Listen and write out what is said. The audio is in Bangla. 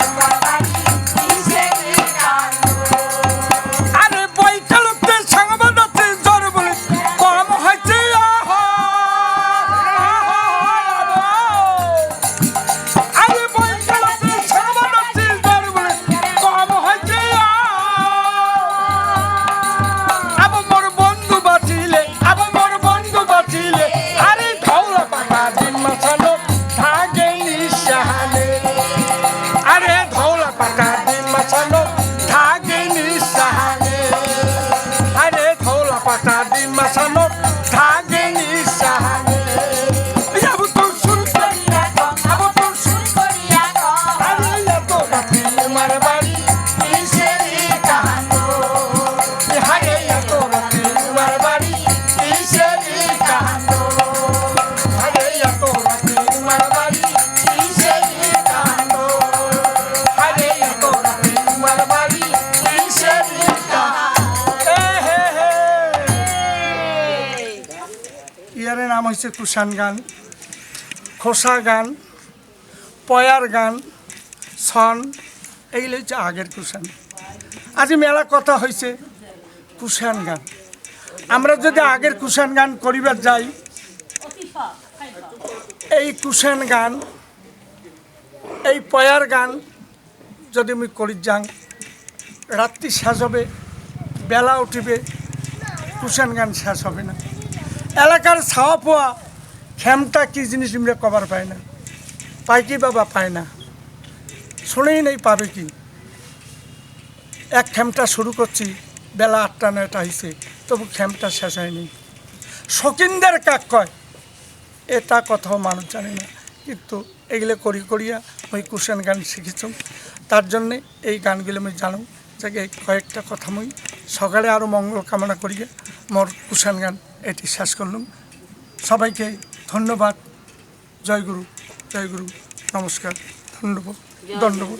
তোরা নাম হচ্ছে কুষাণ গান, খোসা গান, পয়ার গান, সন, এইগুলো হচ্ছে আগের কুষাণ আজ মেলা কথা হয়েছে কুষাণ গান। আমরা যদি আগের কুষাণ গান করিবার যাই, এই কুষাণ গান, এই পয়ার গান যদি আমি করি যাং, রাত্রি শেষ হবে, বেলা উঠিবে কুষাণ গান শেষ হবে না। এলাকার ছাওয়া পোয়া, খেমটা কি জিনিস আমরা কভার পায় না? পাই কি বাবা পায় না? শুনেই নেই পাবে কি? এক খেমটা শুরু করছি, বেলা আটটা নয়টা হয়েছে তবু খেমটা শেষ হয়নি। শকিনদের কাক কয়? এটা কথাও মানুষ জানে না, কিন্তু এগুলো করি করিয়া ওই কুশন গান শিখেছ তার জন্যে এই গানগুলো আমি জানো এই কয়েকটা কথা মই। সকালে আরও মঙ্গল কামনা করিয়া মোর কুষাণ গান এটি শেষ করলাম। সবাইকে ধন্যবাদ। জয় গুরু জয় গুরু। নমস্কার। ধন্যবাদ। ধন্যবাদ।